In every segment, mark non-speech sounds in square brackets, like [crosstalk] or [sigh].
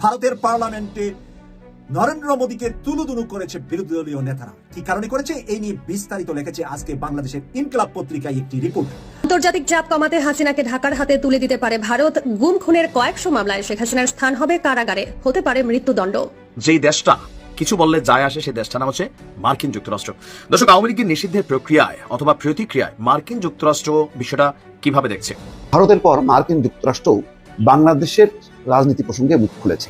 ভারতের পার্লামেন্টে নরেন্দ্র মোদীকে তুলুদুলু করেছে বিরোধী দলীয় নেতারা। কি কারণে করেছে? এই নিয়ে বিস্তারিত লিখেছে আজকে বাংলাদেশের ইনকলাব পত্রিকায় একটি রিপোর্ট। আন্তর্জাতিক চাপ কমাতে হাসিনাকে ঢাকার হাতে তুলে দিতে পারে ভারত। গুম খুনের কয়েকশো মামলায় শেখ হাসিনার স্থান হবে কারাগারে। হতে পারে মৃত্যুদণ্ড। যেই দেশটা কিছু বললে যায় আসে সেই দেশটার নাম হচ্ছে মার্কিন যুক্তরাষ্ট্র। দর্শক আওয়ামী লীগের নিষিদ্ধের প্রক্রিয়ায় অথবা প্রতিক্রিয়ায় মার্কিন যুক্তরাষ্ট্র বিষয়টা কীভাবে দেখছে? ভারতের পর মার্কিন যুক্তরাষ্ট্র বাংলাদেশের রাজনীতি প্রসঙ্গে মুখ খুলেছে।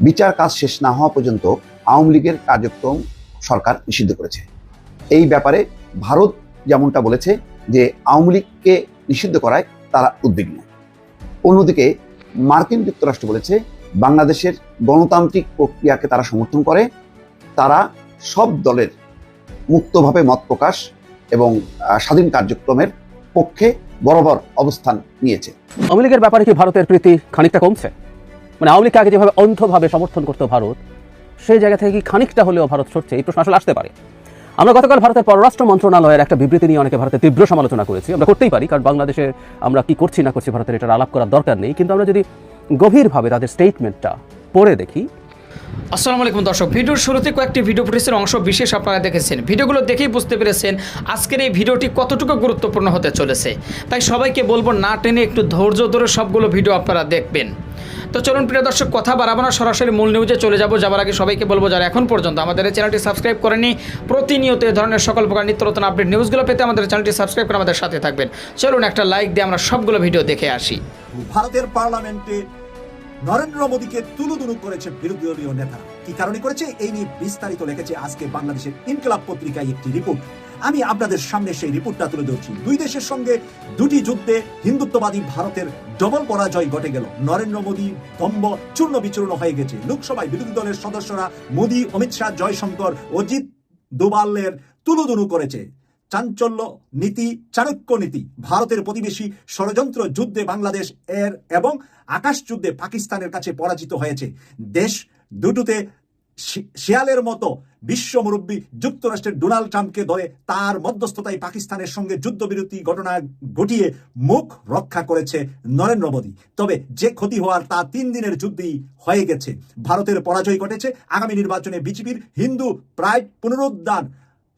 বিচার কাজ শেষ না হওয়া পর্যন্ত আওয়ামী লীগের কার্যক্রম সরকার নিষিদ্ধ করেছে। এই ব্যাপারে ভারত যেমনটা বলেছে যে আওয়ামী লীগকে নিষিদ্ধ করায় তারা উদ্বিগ্ন। অন্যদিকে মার্কিন যুক্তরাষ্ট্র বলেছে বাংলাদেশের গণতান্ত্রিক প্রক্রিয়াকে তারা সমর্থন করে। তারা সব দলের মুক্তভাবে মত প্রকাশ এবং স্বাধীন কার্যক্রমের পক্ষে বরাবর অবস্থান নিয়েছে। আওয়ামী লীগের ব্যাপারে কি ভারতের প্রীতি খানিকটা কমছে? মানে আওয়ামী লীগকে আগে যেভাবে অন্ধভাবে সমর্থন করতো ভারত, সেই জায়গা থেকে কি খানিকটা হলেও ভারত সরছে? এই প্রশ্ন আসলে আসতে পারে। আমরা গতকাল ভারতের পররাষ্ট্র মন্ত্রণালয়ের একটা বিবৃতি নিয়ে অনেকে ভারতের তীব্র সমালোচনা করেছি। আমরা করতেই পারি, কারণ বাংলাদেশে আমরা কি করছি না করছি ভারতের এটার আলাপ করার দরকার নেই। কিন্তু আমরা যদি গভীরভাবে তাদের স্টেটমেন্টটা পড়ে দেখি আসসালামু আলাইকুম দর্শক, ভিডিওর শুরুতে কয়েকটি ভিডিও ফুটেজের অংশ বিশেষ আপনারা দেখেছেন। ভিডিওগুলো দেখেই বুঝতে পেরেছেন আজকের এই ভিডিওটি কতটুকু গুরুত্বপূর্ণ হতে চলেছে। তাই সবাইকে বলব, না টেনে একটু ধৈর্য ধরে সবগুলো ভিডিও আপনারা দেখবেন। তো চলুন প্রিয় দর্শক, কথা বাড়াবো না, সরাসরি মূল নিউজে চলে যাব। যাবার আগে সবাইকে বলব, যারা এখন পর্যন্ত আমাদের চ্যানেলটি সাবস্ক্রাইব করেনি প্রতিনিয়ত এই ধরনের সকল প্রকার নিত্য নতুন আপডেট নিউজগুলো পেতে আমাদের চ্যানেলটি সাবস্ক্রাইব করে আমাদের সাথে থাকবেন। চলুন একটা লাইক দিয়ে আমরা সবগুলো ভিডিও দেখে আসি। ভারতের পার্লামেন্টে নরেন্দ্র মোদীকে তুলুদুলু করেছে বিরোধী দলীয় নেতারা। কি কারণে করেছে? এই নিয়ে বিস্তারিত লিখেছে আজকে বাংলাদেশের ইনকলাব পত্রিকায় একটি রিপোর্ট। আমি আপনাদের সামনে সেই রিপোর্টটা তুলে ধরছি। দুই দেশের সঙ্গে দুটি যুদ্ধে হিন্দুত্ববাদী ভারতের ডবল পরাজয় ঘটে গেল। নরেন্দ্র মোদী দম্ব চূর্ণ বিচূর্ণ হয়ে গেছে। লোকসভায় বিরোধী দলের সদস্যরা মোদী, অমিত শাহ, জয়শঙ্কর, অজিত দোবালের তুলুদুলু করেছে। চাঞ্চল্য নীতি, চাণক্য নীতি। ভারতের প্রতিবেশী ষড়যন্ত্র যুদ্ধে বাংলাদেশ এর এবং আকাশ যুদ্ধে পাকিস্তানের কাছে পরাজিত হয়েছে। দেশ দুটোতে শিয়ালের মতো বিশ্ব মুরব্বী যুক্তরাষ্ট্রের ডোনাল্ড ট্রাম্পকে ধরে তার মধ্যস্থতায় পাকিস্তানের সঙ্গে যুদ্ধবিরতি ঘটনা ঘটিয়ে মুখ রক্ষা করেছে নরেন্দ্র মোদী। তবে যে ক্ষতি হওয়ার তা তিন দিনের যুদ্ধেই হয়ে গেছে। ভারতের পরাজয় ঘটেছে। আগামী নির্বাচনে বিজেপির হিন্দু প্রায় পুনরুদ্ধার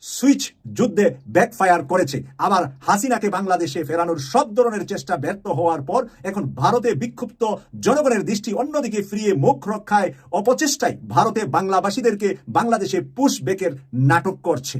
সুইচ যুদ্ধে ব্যাকফায়ার করেছে। আবার হাসিনাকে বাংলাদেশে ফেরানোর সব ধরনের চেষ্টা ব্যর্থ হওয়ার পর এখন ভারতে বিক্ষুব্ধ জনগণের দৃষ্টি অন্যদিকে ফিরিয়ে মুখ রক্ষায় অপচেষ্টায় ভারতে বাংলাবাসীদেরকে বাংলাদেশে পুশ বেকের নাটক করছে।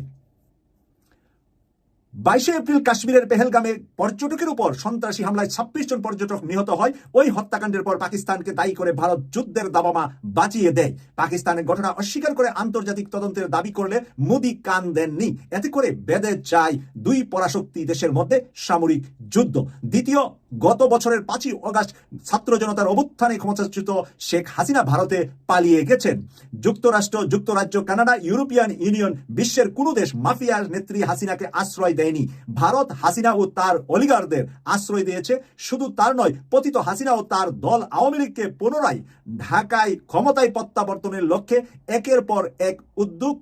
বাইশে এপ্রিল কাশ্মীরের পেহেলগামে পর্যটকের উপর সন্ত্রাসী হামলায় ছাব্বিশ জন পর্যটক নিহত হয়। ওই হত্যাকাণ্ডের পর পাকিস্তানকে দায়ী করে ভারত যুদ্ধের দাবামা বাঁচিয়ে দেয়। পাকিস্তানের ঘটনা অস্বীকার করে আন্তর্জাতিক তদন্তের দাবি করলে মোদী কান দেননি। এতে করে বেদে যায় দুই পরাশক্তি দেশের মধ্যে সামরিক যুদ্ধ। দ্বিতীয় গত বছরের পাঁচই অগাস্ট ছাত্র জনতার অভ্যুত্থানে ক্ষমতাচ্যুত শেখ হাসিনা ভারতে পালিয়ে গেছেন। যুক্তরাষ্ট্র, যুক্তরাজ্য, কানাডা, ইউরোপিয়ান ইউনিয়ন বিশ্বের কোনো দেশ মাফিয়ার নেত্রী হাসিনাকে আশ্রয় দেয়নি। ভারত হাসিনা ও তার অলিগারদের আশ্রয় দিয়েছে। শুধু তার নয়, পতিত হাসিনা ও তার দল আওয়ামী লীগকে পুনরায় ঢাকায় ক্ষমতায় প্রত্যাবর্তনের লক্ষ্যে একের পর এক উদ্যোগ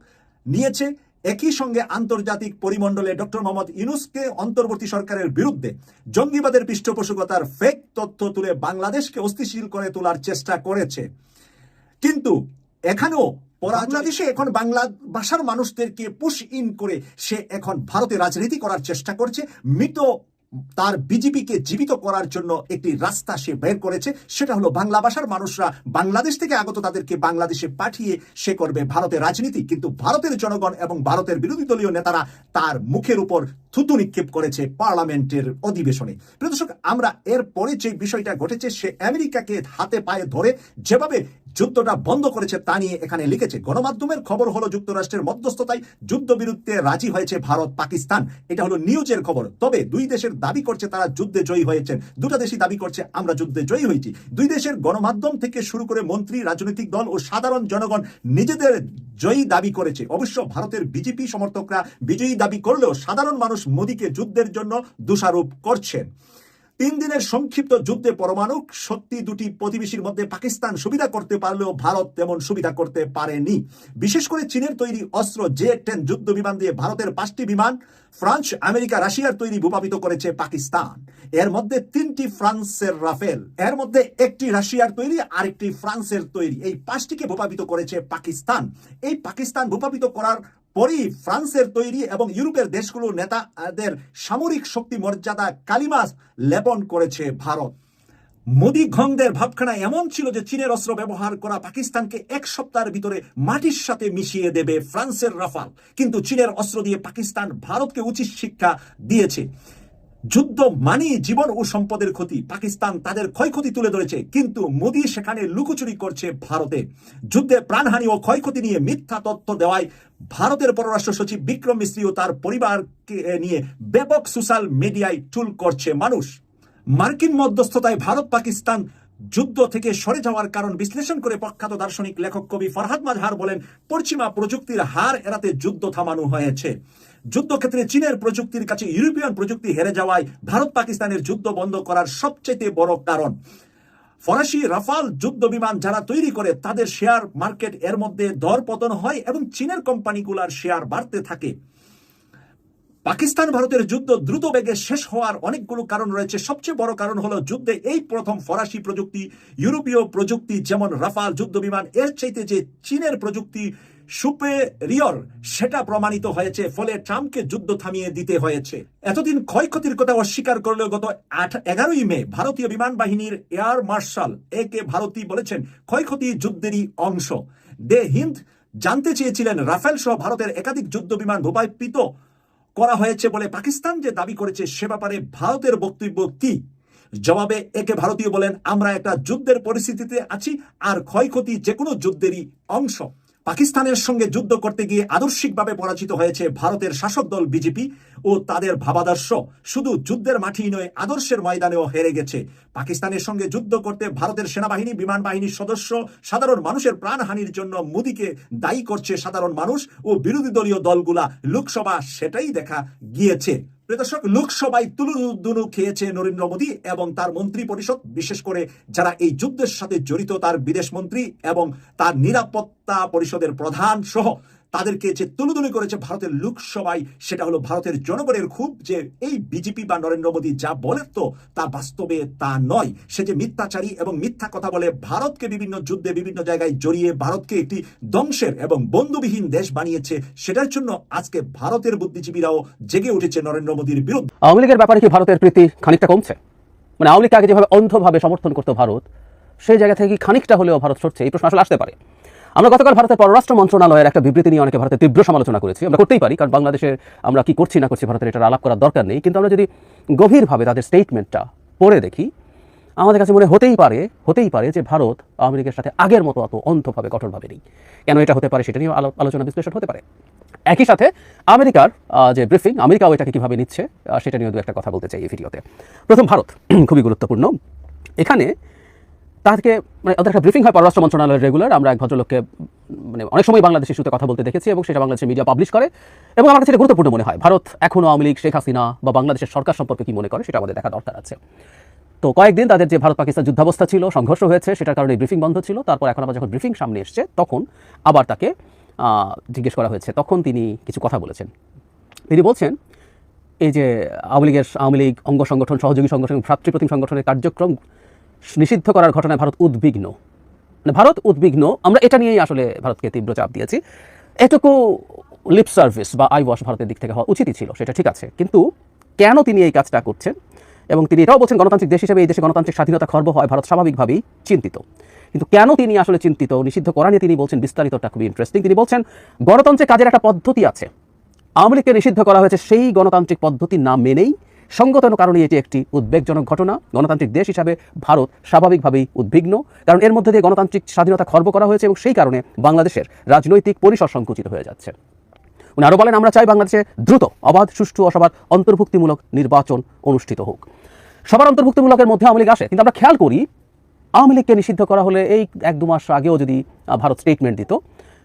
নিয়েছে। একই সঙ্গে আন্তর্জাতিক পরিমণ্ডলে ডক্টর মোহাম্মদ ইউনুসকে অন্তর্বর্তী সরকারের বিরুদ্ধে জঙ্গিবাদের পৃষ্ঠপোষকতার ফেক তথ্য তুলে বাংলাদেশকে অস্থিশীল করে তোলার চেষ্টা করেছে। কিন্তু এখানেও বাংলাদেশে এখন বাংলা ভাষার মানুষদেরকে পুশ ইন করে সে এখন ভারতে রাজনীতি করার চেষ্টা করছে। মৃত তার বিজেপিকে জীবিত করার জন্য একটি রাস্তা সে বের করেছে। সেটা হলো বাংলা ভাষার মানুষরা বাংলাদেশ থেকে আগত তাদেরকে বাংলাদেশে পাঠিয়ে সে করবে ভারতের রাজনীতি। কিন্তু ভারতের জনগণ এবং ভারতের বিরোধী দলীয় নেতারা তার মুখের উপর থুতু নিক্ষেপ করেছে পার্লামেন্টের অধিবেশনে। প্রিয় দর্শক, আমরা এর পরে যে বিষয়টা ঘটেছে, সে আমেরিকাকে হাতে পায়ে ধরে যেভাবে যুদ্ধটা বন্ধ করেছে তা নিয়ে এখানে লিখেছে। গণমাধ্যমের খবর হলো, যুক্তরাষ্ট্রের মধ্যস্থতায় যুদ্ধবিরুদ্ধে রাজি হয়েছে ভারত, পাকিস্তান। এটা হলো নিউজের খবর। তবে দুই দেশের দাবি করছে তারা যুদ্ধে জয়ী হয়েছেন। দুটা দেশই দাবি করছে, আমরা যুদ্ধে জয়ী হয়েছি। দুই দেশের গণমাধ্যম থেকে শুরু করে মন্ত্রী, রাজনৈতিক দল ও সাধারণ জনগণ নিজেদের জয়ী দাবি করেছে। অবশ্য ভারতের বিজেপি সমর্থকরা বিজয়ী দাবি করলেও সাধারণ মানুষ মোদীকে যুদ্ধের জন্য দোষারোপ করছেন। তিন দিনের সংক্ষিপ্ত যুদ্ধে পরমাণু, শক্তি দুটি প্রতিবেশীর মধ্যে পাকিস্তান সুবিধা করতে পারলেও ভারত তেমন সুবিধা করতে পারেনি। বিশেষ করে চীনের তৈরি অস্ত্র জে টেন যুদ্ধ বিমান দিয়ে ভারতের পাঁচটি বিমান, ফ্রান্স, আমেরিকা, রাশিয়ার তৈরি ভূপাপিত করেছে পাকিস্তান। এর মধ্যে তিনটি ফ্রান্সের রাফেল, এর মধ্যে একটি রাশিয়ার তৈরি, আরেকটি ফ্রান্সের তৈরি। এই পাঁচটিকে ভূপাপিত করেছে পাকিস্তান। এই পাকিস্তান ভূপাপিত করার পরই ফ্রান্সের তৈরি এবং ইউরোপের দেশগুলোর নেতাদের সামরিক শক্তি মর্যাদা কালিমাস লেপন করেছে ভারত। মোদি ঘংদের ভাবখানা এমন ছিল যে চীনের অস্ত্র ব্যবহার করা পাকিস্তানকে এক সপ্তাহের ভিতরে মাটির সাথে মিশিয়ে দেবে ফ্রান্সের রাফাল। কিন্তু চীনের অস্ত্র দিয়ে পাকিস্তান ভারতকে উচিত শিক্ষা দিয়েছে। যুদ্ধ মানি জীবন ও সম্পদের ক্ষতি। পাকিস্তান তাদের ক্ষয়ক্ষতি তুলে ধরেছে, কিন্তু মোদী সেখানে লুকোচুরি করছে ভারতে। যুদ্ধে প্রাণহানি ও ক্ষয়ক্ষতি নিয়ে মিথ্যা তথ্য দেওয়ায় ভারতের পররাষ্ট্র সচিব বিক্রম মিস্ত্রি ও তার পরিবারকে নিয়ে ব্যাপক সোশ্যাল মিডিয়ায় টুল করছে মানুষ। মার্কিন মধ্যস্থতায় ভারত পাকিস্তান যুদ্ধ থেকে সরে যাওয়ার কারণ বিশ্লেষণ করে প্রখ্যাত দার্শনিক লেখক কবি ফরহাদ মাজহার বলেন, পশ্চিমা প্রযুক্তির হার এড়াতে যুদ্ধ থামানো হয়েছে। যুদ্ধক্ষেত্রে চীনের প্রযুক্তির কাছে ইউরোপিয়ান প্রযুক্তি হেরে যাওয়ায় ভারত পাকিস্তানের যুদ্ধ বন্ধ করার সবচেয়ে বড় কারণ। ফরাসি রাফাল যুদ্ধ বিমান যারা তৈরি করে, তাদের শেয়ার মার্কেট এর মধ্যে দর পতন হয় এবং চীনের কোম্পানিগুলোর শেয়ার বাড়তে থাকে। পাকিস্তান ভারতের যুদ্ধ দ্রুত বেগে শেষ হওয়ার অনেকগুলো কারণ রয়েছে। সবচেয়ে বড় কারণ হলো যুদ্ধে এই প্রথম ফরাসি প্রযুক্তি, ইউরোপীয় প্রযুক্তি, যেমন রাফাল যুদ্ধ বিমান, এর চাইতে যে চীনের প্রযুক্তি সুপেরিয়র। সেটা প্রমাণিত হয়েছে, ফলে ট্রাম্পকে যুদ্ধ থামিয়ে দিতে হয়েছে। এতদিন ক্ষয়ক্ষতির কথা অস্বীকার করলেও গত আট এগারোই মে ভারতীয় বিমান বাহিনীর air marshal A K Bharti বলেছেন, ক্ষয়ক্ষতি যুদ্ধেরই অংশ। দে হিন্দ জানতে চেয়েছিলেন, রাফেল সহ ভারতের একাধিক যুদ্ধ বিমান ভূপায়িত করা হয়েছে বলে পাকিস্তান যে দাবি করেছে, সে ব্যাপারে ভারতের বক্তব্য কি? জবাবে একে ভারতীয় বলেন, আমরা একটা যুদ্ধের পরিস্থিতিতে আছি, আর ক্ষয়ক্ষতি যে কোনো যুদ্ধেরই অংশ। পাকিস্তানের সঙ্গে যুদ্ধ করতে গিয়ে আদর্শিকভাবে পরাজিত হয়েছে ভারতের শাসক দল বিজেপি ও তাদের ভাবাদর্শ। শুধু যুদ্ধের মাঠেই নয়, আদর্শের ময়দানেও হেরে গেছে। পাকিস্তানের সঙ্গে যুদ্ধ করতে ভারতের সেনাবাহিনী, বিমান বাহিনীর সদস্য, সাধারণ মানুষের প্রাণহানির জন্য মোদীকে দায়ী করছে সাধারণ মানুষ ও বিরোধী দলীয় দলগুলা। লোকসভা সেটাই দেখা গিয়েছে। দর্শক লোকসভায় তুলুদুনু খেয়েছে নরেন্দ্র মোদী এবং তার মন্ত্রী পরিষদ বিশেষ করে যারা এই যুদ্ধের সাথে জড়িত, তার বিদেশ মন্ত্রী এবং তার নিরাপত্তা পরিষদের প্রধান সহ তাদেরকে যে তুলুদুলি করেছে ভারতের লোকসভায়, সেটা হলো ভারতের জনগণের খুব যে এই বিজেপি বা নরেন্দ্র মোদী যা বলে তো, তা বাস্তবে তা নয়। সে যে মিথ্যাচারী এবং মিথ্যা কথা বলে ভারতকে বিভিন্ন যুদ্ধে বিভিন্ন জায়গায় জড়িয়ে ভারতকে একটি ধ্বংসের এবং বন্ধুবিহীন দেশ বানিয়েছে, সেটার জন্য আজকে ভারতের বুদ্ধিজীবীরাও জেগে উঠেছে নরেন্দ্র মোদীর বিরুদ্ধে। আওয়ামী লীগের ব্যাপারে কি ভারতের প্রীতি খানিকটা কমছে? মানে আওয়ামী লীগকে আগে যেভাবে অন্ধভাবে সমর্থন করতো ভারত, সেই জায়গা থেকে কি খানিকটা হলেও ভারত সরছে, এই প্রশ্ন আসলে আসতে পারে। আমরা গতকাল ভারতের পররাষ্ট্র মন্ত্রণালয়ের একটা বিবৃতি নিয়ে অনেকে ভারতের তীব্র সমালোচনা করেছি। আমরা করতেই পারি, কারণ বাংলাদেশের আমরা কি করছি, না করছি ভারতের এটার আলাপ করার দরকার নেই। কিন্তু আমরা যদি গভীরভাবে তাদের স্টেটমেন্টটা পড়ে দেখি, আমাদের কাছে মনে হতেই পারে হতেই পারে যে ভারত লীগের সাথে আগের মতো অত অন্ধভাবে, কঠোরভাবে নেই। কেন এটা হতে পারে সেটা নিয়ে আলোচনা, বিশ্লেষণ হতে পারে। একই সাথে আমেরিকার যে ব্রিফিং আমেরিকাও এটাকে কীভাবে নিচ্ছে সেটা নিয়েও দু একটা কথা বলতে চাই এই ভিডিওতে প্রথম, ভারত, [clears throat] খুবই গুরুত্বপূর্ণ। এখানে তাদেরকে মানে ওদের একটা ব্রিফিং হয় পররাষ্ট্র মন্ত্রণালয়ের রেগুলার আমরা এক ভদ্রলোককে মানে অনেক সময় বাংলাদেশ ইস্যুতে কথা বলতে দেখেছি এবং সেটা বাংলাদেশের মিডিয়া পাবলিশ করে এবং আমার কাছে গুরুত্বপূর্ণ মনে হয়। ভারত এখনও আওয়ামী লীগ, শেখ হাসিনা বা বাংলাদেশের সরকার সম্পর্কে কি মনে করে সেটা আমাদের দেখা দরকার আছে। তো কয়েকদিন তাদের যে ভারত পাকিস্তান যুদ্ধাবস্থা ছিল, সংঘর্ষ হয়েছে, সেটার কারণে ব্রিফিং বন্ধ ছিল। তারপর এখন আবার যখন ব্রিফিং সামনে এসছে, তখন আবার তাকে জিজ্ঞেস করা হয়েছে। তখন তিনি কিছু কথা বলেছেন। তিনি বলছেন, এই যে আওয়ামী লীগের, আওয়ামী লীগ অঙ্গ সংগঠন, সহযোগী সংগঠন ভ্রাতৃপ্রতিম সংগঠনের কার্যক্রম নিষিদ্ধ করার ঘটনায় ভারত উদ্বিগ্ন। মানে ভারত উদ্বিগ্ন, আমরা এটা নিয়েই আসলে ভারতকে তীব্র চাপ দিয়েছি। এটুকু লিপ সার্ভিস বা আই ওয়াশ ভারতের দিক থেকে হওয়া উচিতই ছিল, সেটা ঠিক আছে। কিন্তু কেন তিনি এই কাজটা করছেন? এবং তিনি এটাও বলছেন, গণতান্ত্রিক দেশ হিসেবে এই দেশে গণতান্ত্রিক স্বাধীনতা খর্ব হয়, ভারত স্বাভাবিকভাবেই চিন্তিত। কিন্তু কেন তিনি আসলে চিন্তিত? নিষিদ্ধ করা নিয়ে তিনি বলছেন, বিস্তারিতটা খুবই ইন্টারেস্টিং তিনি বলছেন গণতন্ত্রের কাজের একটা পদ্ধতি আছে। আওয়ামী লীগকে নিষিদ্ধ করা হয়েছে, সেই গণতান্ত্রিক পদ্ধতি না মেনেই সঙ্গত কারণে এটি একটি উদ্বেগজনক ঘটনা। গণতান্ত্রিক দেশ হিসাবে ভারত স্বাভাবিকভাবেই উদ্বিগ্ন, কারণ এর মধ্যে দিয়ে গণতান্ত্রিক স্বাধীনতা খর্ব করা হয়েছে এবং সেই কারণে বাংলাদেশের রাজনৈতিক পরিসর সংকুচিত হয়ে যাচ্ছে। উনি আরও বলেন, আমরা চাই বাংলাদেশে দ্রুত অবাধ, সুষ্ঠু ও সবার অন্তর্ভুক্তিমূলক নির্বাচন অনুষ্ঠিত হোক। সবার অন্তর্ভুক্তিমূলকের মধ্যে আওয়ামী আসে, কিন্তু আমরা খেয়াল করি, আওয়ামী লীগকে নিষিদ্ধ করা হলে এই এক দু মাস আগেও যদি ভারত স্টেটমেন্ট দিত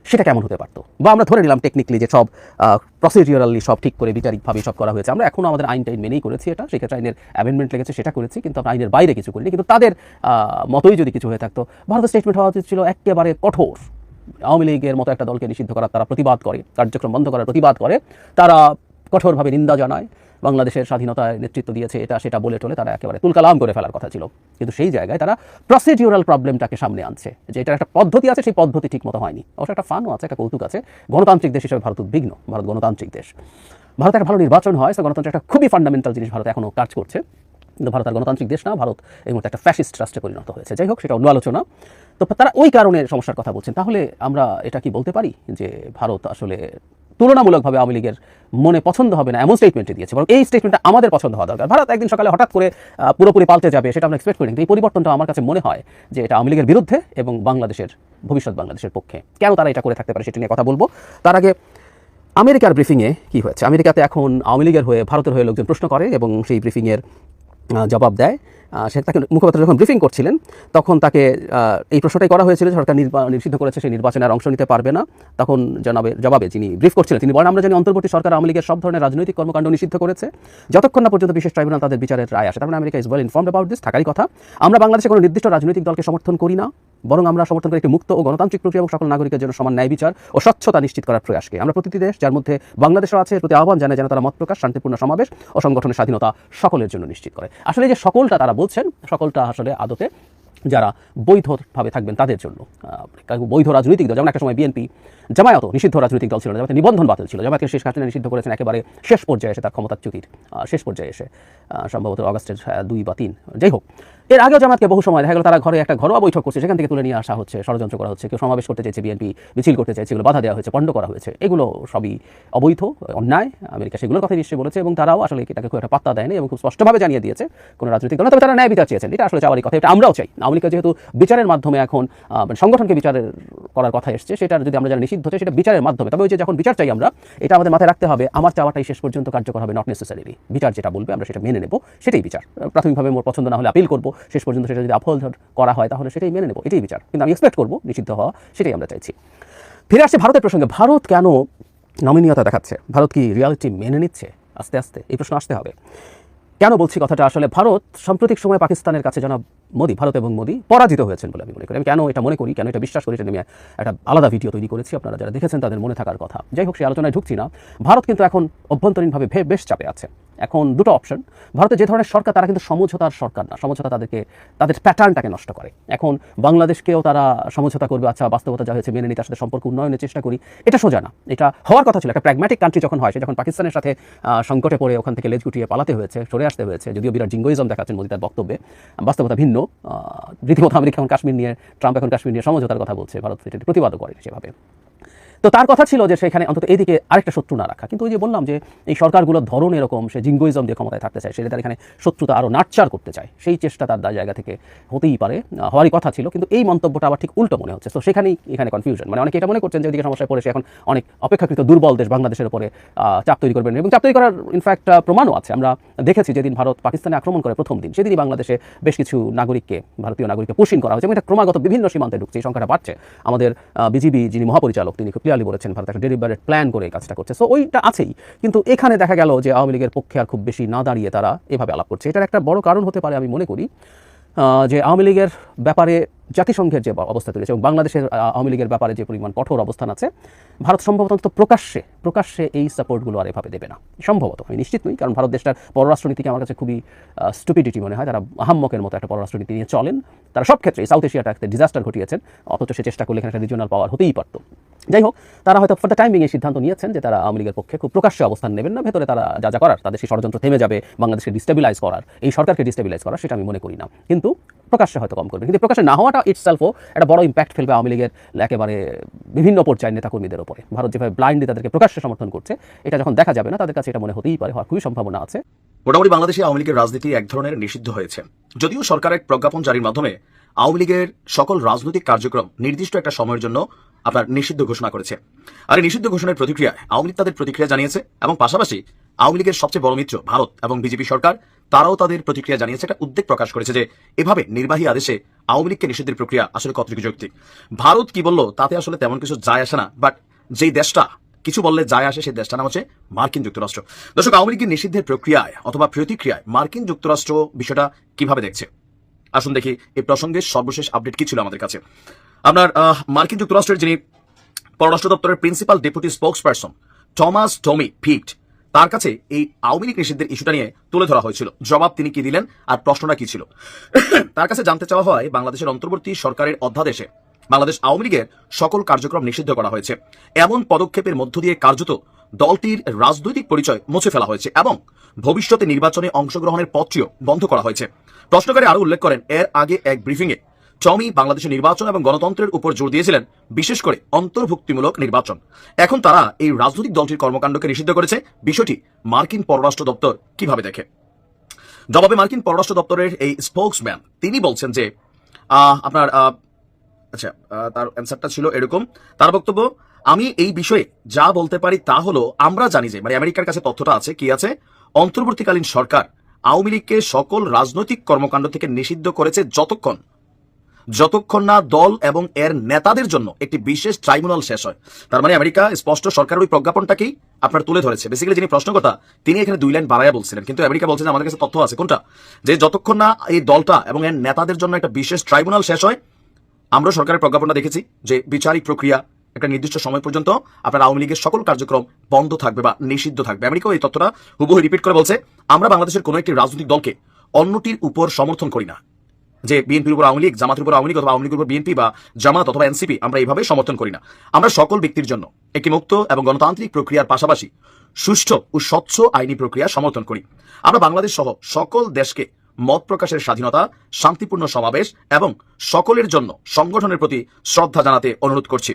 সেটা কেমন হতে পারতো? বা আমরা ধরে নিলাম টেকনিক্যালি যে সব প্রসিডিওরালি সব ঠিক করে বিচারিকভাবে সব করা হয়েছে। আমরা এখনও আমাদের আইন টাইন মেনেই করেছি এটা। সেক্ষেত্রে আইনের অ্যামেন্ডমেন্ট লেগেছে, সেটা করেছি। কিন্তু আমরা আইনের বাইরে কিছু করিনি। কিন্তু তাদের মতোই যদি কিছু হয়ে থাকতো, ভারতের স্টেটমেন্ট হওয়া উচিত ছিল একেবারে কঠোর। আওয়ামী লীগের মতো একটা দলকে নিষিদ্ধ করার তারা প্রতিবাদ করে, কার্যক্রম বন্ধ করার প্রতিবাদ করে। তারা কঠোরভাবে নিন্দা জানায়। বাংলাদেশের স্বাধীনতায় নেতৃত্ব দিয়েছে এটা, সেটা বলে টলে তারা একেবারে তুলকালাম করে ফেলার কথা ছিল। কিন্তু সেই জায়গায় তারা প্রসিডিউরাল প্রবলেমটাকে সামনে আনছে, যে এটার একটা পদ্ধতি আছে, সেই পদ্ধতি ঠিক মতো হয়নি। অবশ্য একটা ফানও আছে, একটা কৌতুক আছে। গণতান্ত্রিক দেশ হিসেবে ভারত উদ্বিগ্ন, ভারত গণতান্ত্রিক দেশ। ভারতে একটা ভালো নির্বাচন হয় সে গণতন্ত্র একটা খুবই ফান্ডামেন্টাল জিনিস ভারত এখনও কাজ করছে। কিন্তু ভারত আর গণতান্ত্রিক দেশ না, ভারত এই মুহূর্তে একটা ফ্যাসিস্ট রাষ্ট্রে পরিণত হয়েছে। যাই হোক, সেটা অন্য আলোচনা। তো তারা ওই কারণে সমস্যার কথা বলছেন। তাহলে আমরা এটা কি বলতে পারি? যে ভারত আসলে তুলনামূলকভাবে আওয়ামী লীগের মনে পছন্দ হবে না, এমন স্টেটমেন্টে দিয়েছে। বরং এই স্টেটমেন্টটা আমাদের পছন্দ হওয়া দরকার। ভারত একদিন সকালে হঠাৎ করে পুরোপুরি পাল্টে যাবে সেটা আমরা এক্সপেক্ট করি কিন্তু এই পরিবর্তনটা আমার কাছে মনে হয় যে এটা আওয়ামী লীগের বিরুদ্ধে এবং বাংলাদেশের, ভবিষ্যৎ বাংলাদেশের পক্ষে। কেন তারা এটা করে থাকতে পারে সেটা নিয়ে কথা বলব। তার আগে আমেরিকার ব্রিফিংয়ে কি হয়েছে? আমেরিকাতে এখন আওয়ামী লীগের হয়ে ভারতের হয়ে লোকজন প্রশ্ন করে এবং সেই ব্রিফিংয়ের জবাব দেয়। সে তাকে মুখপাত্র যখন ব্রিফিং করছিলেন, তখন তাকে এই প্রশ্নটাই করা হয়েছিল, সরকার নিষিদ্ধ করেছে সেই নির্বাচনে আর অংশ নিতে পারবে না। তখন জনাবে, জবাবে যিনি ব্রিফ করছিলেন, তিনি বলেন, আমরা জানি অন্তর্বর্তী সরকার আওয়ামী লীগের সব ধরনের রাজনৈতিক কর্মকাণ্ড নিষিদ্ধ করেছে। যতক্ষণ না পর্যন্ত বিশেষ ট্রাইব্যুনাল তাদের বিচারের রায় আসে, তার মানে America is well informed about this থাকারই কথা। আমরা বাংলাদেশে কোনো নির্দিষ্ট রাজনৈতিক দলকে সমর্থন করি না। বরং আমরা সমর্থন করি একটি মুক্ত ও গণতান্ত্রিক প্রক্রিয়া এবং সকল নাগরিকের জন্য সমান ন্যায় বিচার ও স্বচ্ছতা নিশ্চিত করার প্রয়াসকে। আমরা প্রতিটি দেশ, যার মধ্যে বাংলাদেশও আছে প্রতি আহ্বান জানায় যেন তারা মত প্রকাশ, শান্তিপূর্ণ সমাবেশ ও সংগঠনের স্বাধীনতা সকলের জন্য নিশ্চিত করে। আসলে যে সকলটা তারা বলছেন, সকলটা আসলে আদতে যারা বৈধভাবে থাকবেন তাদের জন্য বৈধ রাজনৈতিক দল, যেমন একটা সময় বিএনপি জামায়াত নিষিদ্ধ রাজনৈতিক দল ছিল না, জামায়াতের নিবন্ধন বাতিল ছিল। জামায়াতকে শেষ হাসিনা নিষিদ্ধ করেছেন একেবারে শেষ পর্যায়ে এসে তার ক্ষমতাচ্যুতির শেষ পর্যায়ে এসে সম্ভবত অগস্টের দুই বা তিন। যাই হোক, এর আগেও জামাতকে বহু সময় দেখা গেল তারা ঘরে একটা ঘরোয়া বৈঠক করছে, সেখান থেকে তুলে নিয়ে আসা হচ্ছে, ষড়যন্ত্র করা হচ্ছে। কেউ সমাবেশ করতে চাইছে বিএনপি, মিছিল করতে চাইছে এগুলো বাধা দেওয়া হয়েছে, পণ্ড করা হয়েছে। এগুলো সবই অবৈধ, অন্যায়। আমেরিকা সেগুলোর কথা নিশ্চয়ই বলেছে এবং তারাও আসলে এটাকে খুব একটা পাত্তা দেয়নি এবং খুব স্পষ্টভাবে জানিয়ে দিয়েছে কোনো রাজনৈতিক দল। তবে তারা ন্যায় বিচার চেয়েছেন, এটা আসলে চাওয়ারই কথা, এটা আমরাও চাই। আওয়ামী যেহেতু বিচারের মাধ্যমে এখন মানে সংগঠনকে বিচারের করার কথা এসছে সেটা যদি আমরা যারা নিষিদ্ধ হচ্ছে সেটা বিচারের মাধ্যমে। তবে ওই যে যখন বিচার চাই আমরা, এটা আমাদের মাথায় রাখতে হবে, আমার চাওয়াটাই শেষ পর্যন্ত কার্যকর হবে নট নেসেসারিলি বিচার যেটা বলবে, আমরা সেটা মেনে নেব, সেটাই বিচার। প্রাথমিকভাবে মোর পছন্দ না হলে আপিল করব, শেষ পর্যন্ত সেটা যদি আপহোল্ড করা হয়, তাহলে সেটাই মেনে নেব, এটাই বিচার। কিন্তু আমি এক্সপেক্ট করব, নিষিদ্ধ হওয়া, সেটাই আমরা চাইছি। ফিরে আসছে ভারতের প্রসঙ্গে, ভারত কেন নমনীয়তা দেখাচ্ছে? ভারত কি রিয়ালিটি মেনে নিচ্ছে? আস্তে আস্তে, এই প্রশ্ন আসতে হবে। কেন বলছি কথাটা? আসলে ভারত সাম্প্রতিক সময়ে পাকিস্তানের কাছে জনাব মোদী, ভারত এবং মোদী পরাজিত হয়েছেন বলে আমি মনে করি। আমি কেন এটা মনে করি, কেন এটা বিশ্বাস করি সেটা নিয়ে একটা আলাদা ভিডিও তৈরি করেছি। আপনারা যারা দেখেছেন তাদের মনে থাকার কথা। যাই হোক, সেই আলোচনায় ঢুকছি না। ভারত কিন্তু এখন অভ্যন্তরীণভাবে বেশ চাপে আছে। এখন দুটো অপশন ভারতের যে ধরনের সরকার, তারা কিন্তু সমঝোতার সরকার না। সমঝোতা তাদেরকে তাদের প্যাটার্নটাকে নষ্ট করে। এখন বাংলাদেশকেও তারা সমঝোতা করবে আচ্ছা বাস্তবতা যা হয়েছে মেনে নিই তার সাথে সম্পর্ক উন্নয়নের চেষ্টা করি। এটা সোজা না। এটা হওয়ার কথা ছিল। একটা প্র্যাগম্যাটিক কান্ট্রি যখন হয়, সে যখন পাকিস্তানের সাথে সংকটে পড়ে, ওখান থেকে লেজ গুটিয়ে পালাতে হয়েছে, সরে আসতে হয়েছে, যদিও বিরাট জিঙ্গোইজম দেখাচ্ছেন মোদী তার বক্তব্যে। বাস্তবতা ভিন্ন। রীতিমতো আমেরিকা এখন কাশ্মীর নিয়ে, ট্রাম্প এখন কাশ্মীর নিয়ে সমঝোতার কথা বলছে, ভারত সেটি প্রতিবাদও করে সেভাবে। তো তার কথা ছিল যে সেখানে অন্তত এইদিকে আরেকটা শত্রু না রাখা। কিন্তু ওই যে বললাম যে এই সরকারগুলোর ধরন এরকম, সে জিঙ্গোইজম দিয়ে ক্ষমতায় থাকতে চায়, সেটা তার এখানে শত্রুতা আরও নাটচার করতে চায়। সেই চেষ্টা তার জায়গা থেকে হতেই পারে হওয়ারই কথা ছিল। কিন্তু এই মন্তব্যটা আবার ঠিক উল্টো মনে হচ্ছে। তো সেখানেই এখানে কনফিউশন মানে অনেকে এটা মনে করছেন যে ওইদিকে সমস্যায় পড়ে সে এখন অনেক অপেক্ষাকৃত দুর্বল দেশ বাংলাদেশের উপরে চাপ তৈরি করবেন। এবং চাপ তৈরি করার ইনফ্যাক্ট প্রমাণও আছে। আমরা দেখেছি যেদিন ভারত পাকিস্তানে আক্রমণ করে প্রথম দিন, সেদিনই বাংলাদেশে বেশ কিছু নাগরিককে, ভারতীয় নাগরিককে পুশিন করা হয়েছে। এবং এটা ক্রমাগত বিভিন্ন সীমান্তে ঢুকছে, এই সংখ্যাটা বাড়ছে। আমাদের বিজিবি যিনি মহাপরিচালক, তিনি খুব ক্লিয়ারলি বলেছেন, ভারত একটা ডেলিভারেট প্ল্যান করে এই কাজটা করছে। সো ওইটা আছেই। কিন্তু এখানে দেখা গেল যে আওয়ামী লীগের পক্ষে আর খুব বেশি না দাঁড়িয়ে তারা এভাবে আলাপ করছে। এটার একটা বড় কারণ হতে পারে আমি মনে করি যে আওয়ামী লীগের ব্যাপারে জাতিসংঘের যে অবস্থা তৈরি এবং বাংলাদেশের আওয়ামী লীগের ব্যাপারে যে পরিমাণ কঠোর অবস্থান আছে, ভারত সম্ভবত প্রকাশ্যে প্রকাশ্যে এই সাপোর্টগুলো আর এভাবে দেবে না। সম্ভবত, আমি নিশ্চিত নই, কারণ ভারত দেশটার পররাষ্ট্রনীতিকে আমার কাছে খুবই স্টুপিডিটি মনে হয়। তারা আহাম্মকের মতো একটা পররাষ্ট্রনীতি নিয়ে চলেন। তারা সব ক্ষেত্রে সাউথ এশিয়াটা একটা ডিজাস্টার ঘটিয়েছেন, অথচ সে চেষ্টা করলে এখানে একটা রিজিওনাল পাওয়ার হতেই পারতো। যাই হোক তারা হয়তো ফর দ্য টাইমিং এই সিদ্ধান্ত নিয়েছেন যে তারা আওয়ামী লীগের পক্ষে খুব প্রকাশ্যে অবস্থান নেবেন না, ভেতরে তারা যা যা করার তাদের সেই ষড়যন্ত্র থেমে যাবে, বাংলাদেশকে ডিস্টেবিলাইজ করার, এই সরকারকে ডিস্টেবিলাইজ করার সেটা আমি মনে করি না। কিন্তু প্রকাশ্যে হয়তো কম করবে কিন্তু প্রকাশ্যে না হওয়াটা ইটসেলফও একটা বড় ইম্প্যাক্ট ফেলবে আওয়ামী লীগের একেবারে বিভিন্ন পর্যায়ের নেতাকর্মীদের উপরে। ভারত যেভাবে ব্লাইন্ডলি তাদেরকে প্রকাশ্যে সমর্থন করছে, এটা যখন দেখা যাবে না, তাদের কাছে এটা মনে হতেই পারে, হওয়ার খুবই সম্ভাবনা আছে। মোটামুটি বাংলাদেশে আওয়ামী লীগের রাজনীতি এক ধরনের নিষিদ্ধ হয়েছে। যদিও সরকার এক প্রজ্ঞাপন জারির মাধ্যমে আওয়ামী লীগের সকল রাজনৈতিক কার্যক্রম নির্দিষ্ট একটা সময়ের জন্য আপনার নিষিদ্ধ ঘোষণা করেছে। আর এই নিষিদ্ধ ঘোষণার প্রতিক্রিয়ায় আওয়ামী লীগ তাদের প্রতিক্রিয়া জানিয়েছে এবং পাশাপাশি আওয়ামী লীগের সবচেয়ে বড় মিত্র ভারত এবং বিজেপি সরকার, তারাও তাদের প্রতিক্রিয়া জানিয়েছে, একটা উদ্বেগ প্রকাশ করেছে যে এভাবে নির্বাহী আদেশে আওয়ামী লীগকে নিষিদ্ধের প্রক্রিয়া আসলে কতটুকু যৌক্তিক। ভারত কি বলল তাতে আসলে তেমন কিছু যায় আসে না বাট যেই দেশটা, কিছু বললে যায় আসে সেই দেশটার নাম হচ্ছে মার্কিন যুক্তরাষ্ট্র। দর্শক, আওয়ামী লীগের নিষিদ্ধের প্রক্রিয়ায় অথবা প্রতিক্রিয়ায় মার্কিন যুক্তরাষ্ট্র বিষয়টা কীভাবে দেখছে? আসুন দেখি এই প্রসঙ্গে সর্বশেষ আপডেট কি ছিল আমাদের কাছে। আপনার মার্কিন যুক্তরাষ্ট্রের যিনি পররাষ্ট্র দপ্তরের principal deputy spokesperson Thomas Tommy fit তার কাছে এই আওয়ামী লীগ নিষিদ্ধের ইস্যুটা নিয়ে তুলে ধরা হয়েছিল। জবাব তিনি কি দিলেন আর প্রশ্নটা কি ছিল? [clears throat] তার কাছে জানতে চাওয়া হয়, বাংলাদেশের অন্তর্বর্তী সরকারের অধ্যাদেশে বাংলাদেশ আওয়ামী লীগের সকল কার্যক্রম নিষিদ্ধ করা হয়েছে। এমন পদক্ষেপের মধ্য দিয়ে কার্যত দলটির রাজনৈতিক পরিচয় মুছে ফেলা হয়েছে এবং ভবিষ্যতে নির্বাচনে অংশগ্রহণের পথটিও বন্ধ করা হয়েছে। প্রশ্নকারী আরও উল্লেখ করেন, এর আগে এক ব্রিফিংয়ে টমি বাংলাদেশের নির্বাচন এবং গণতন্ত্রের উপর জোর দিয়েছিলেন, বিশেষ করে অন্তর্ভুক্তিমূলক নির্বাচন। এখন তারা এই রাজনৈতিক দলটির কর্মকাণ্ডকে নিষিদ্ধ করেছে। বিষয়টি মার্কিন পররাষ্ট্র দপ্তর কীভাবে দেখে? জবাবে মার্কিন পররাষ্ট্র দপ্তরের এই স্পোক্সম্যান, তিনি বলছেন যে আপনার আচ্ছা তার অ্যান্সারটা ছিল এরকম। তার বক্তব্য, আমি এই বিষয়ে যা বলতে পারি তা হলো, আমরা জানি যে মানে আমেরিকার কাছে তথ্যটা আছে, কি আছে? অন্তর্বর্তীকালীন সরকার আওয়ামী লীগকে সকল রাজনৈতিক কর্মকাণ্ড থেকে নিষিদ্ধ করেছে যতক্ষণ যতক্ষণ না দল এবং এর নেতাদের জন্য একটি বিশেষ ট্রাইব্যুনাল শেষ হয়। তার মানে আমেরিকা, স্পষ্ট সরকারের ওই প্রজ্ঞাপনটাকেই আপনার তুলে ধরেছে? বেসিক্যালি যিনি প্রশ্নকর্তা, তিনি এখানে দুই লাইন বাড়াইয়া বলছিলেন। কিন্তু আমেরিকা বলছে যে আমাদের কাছে তথ্য আছে। কোনটা? যে যতক্ষণ না এই দলটা এবং এর নেতাদের জন্য একটা বিশেষ ট্রাইব্যুনাল শেষ হয়, আমরা সরকারের প্রজ্ঞাপনটা দেখেছি যে বিচারিক প্রক্রিয়া একটা নির্দিষ্ট সময় পর্যন্ত আপনার আওয়ামী লীগের সকল কার্যক্রম বন্ধ থাকবে বা নিষিদ্ধ থাকবে। আমেরিকাও এই তথ্যটা হুবহু রিপিট করে বলছে, আমরা বাংলাদেশের কোনো একটি রাজনৈতিক দলকে অন্যটির উপর সমর্থন করি না। যে বিএনপির উপর আওয়ামী লীগ, জামাতের উপর আওয়ামী লীগ অথবা আওয়ামী লীগের উপর বিএনপি বা জামাত অথবা এনসিপি, আমরা এইভাবে সমর্থন করি না। আমরা সকল ব্যক্তির জন্য একটি মুক্ত এবং গণতান্ত্রিক প্রক্রিয়ার পাশাপাশি সুষ্ঠু ও স্বচ্ছ আইনি প্রক্রিয়া সমর্থন করি। আমরা বাংলাদেশ সহ সকল দেশকে মত প্রকাশের স্বাধীনতা, শান্তিপূর্ণ সমাবেশ এবং সকলের জন্য সংগঠনের প্রতি শ্রদ্ধা জানাতে অনুরোধ করছি।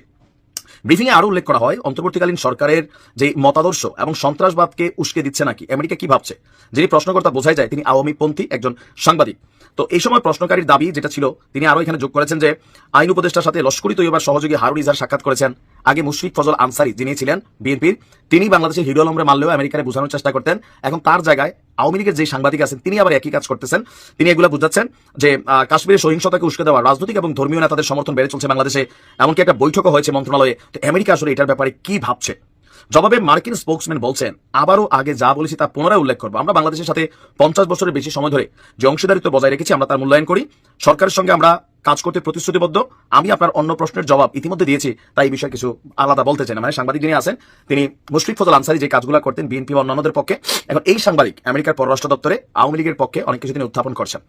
ব্রিফিংয়ে আরও উল্লেখ করা হয়, অন্তর্বর্তীকালীন সরকারের যে মতাদর্শ এবং সন্ত্রাসবাদকে উস্কে দিচ্ছে নাকি, আমেরিকা কি ভাবছে? যিনি প্রশ্নকর্তা বোঝাই যায়, তিনি আওয়ামী পন্থী একজন সাংবাদিক। তো এই সময় প্রশ্নকারীর দাবি যেটা ছিল, তিনি আরও এখানে যোগ করেছেন যে, আইন উপদেষ্টার সাথে লস্করি তৈবার সহযোগী হারুন ইজার সাক্ষাৎ করেছেন। আগে মুশফিক ফজল আনসারি যিনি ছিলেন বিএনপির, তিনি বাংলাদেশের হিরো আলমরে মারলেও আমেরিকায় বোঝানোর চেষ্টা করতেন। এখন তার জায়গায় আওয়ামী লীগের যে সাংবাদিক আছেন, তিনি আবার একই কাজ করতেছেন। তিনি এগুলো বুঝাচ্ছেন যে কাশ্মীরের সহিংসতাকে উস্কে দেওয়া রাজনৈতিক এবং ধর্মীয় নেতাদের সমর্থন বেড়ে চলছে বাংলাদেশে। এমনকি একটা বৈঠকও হয়েছে মন্ত্রণালয়ে। তো আমেরিকা আসলে এটার ব্যাপারে কি ভাবছে? জবাবে মার্কিন স্পোক্সম্যান বলছেন, আবারও আগে যা বলেছি তা পুনরায় উল্লেখ করব। আমরা বাংলাদেশের সাথে পঞ্চাশ বছরের বেশি সময় ধরে যে অংশীদারিত্ব বজায় রেখেছি, আমরা তার মূল্যায়ন করি। সরকারের সঙ্গে আমরা কাজ করতে প্রতিশ্রুতিবদ্ধ। আমি আপনার অন্য প্রশ্নের জবাব ইতিমধ্যে দিয়েছি, তাই এই বিষয়ে কিছু আলাদা বলতে চাই না। মানে সাংবাদিক যিনি আছেন, তিনি মুশফিক ফজল আনসারি যে কাজগুলো করতেন, বিএনপি বা অন্যান্যদের পক্ষে। এখন এই সাংবাদিক আমেরিকার পররাষ্ট্র দপ্তরে আওয়ামী লীগের পক্ষে অনেক কিছু তিনি উত্থাপন করছেন।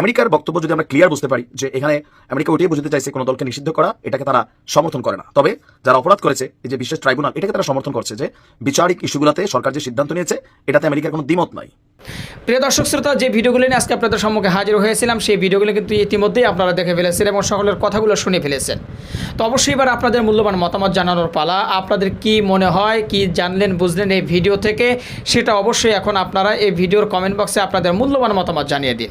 আমেরিকার বক্তব্য যদি আমরা ক্লিয়ার বুঝতে পারি যে এখানে আমেরিকা ওটাই বুঝতে চাইছে কোনো দলকে নিষিদ্ধ করা, এটাকে তারা সমর্থন করে না। তবে যারা অপরাধ করেছে, এই যে বিশেষ ট্রাইব্যুনাল, এটাকে তারা সমর্থন করছে যে বিচারিক ইস্যুগুলোতে সরকার যে সিদ্ধান্ত নিয়েছে, এটাতে আমেরিকার কোনো দ্বিমত নাই। প্রিয় দর্শক, শ্রোতা, যে ভিডিওগুলো নিয়ে আজকে আপনাদের সম্মুখে হাজির হয়েছিলাম, সেই ভিডিওগুলো কিন্তু ইতিমধ্যেই আপনারা দেখে ফেলেছেন এবং সকলের কথাগুলো শুনে ফেলেছেন। তো অবশ্যই এবার আপনাদের মূল্যবান মতামত জানানোর পালা। আপনাদের কি মনে হয়, কি জানলেন, বুঝলেন এই ভিডিও থেকে, সেটা অবশ্যই এখন আপনারা এই ভিডিওর কমেন্ট বক্সে আপনাদের মূল্যবান মতামত জানিয়ে দিন।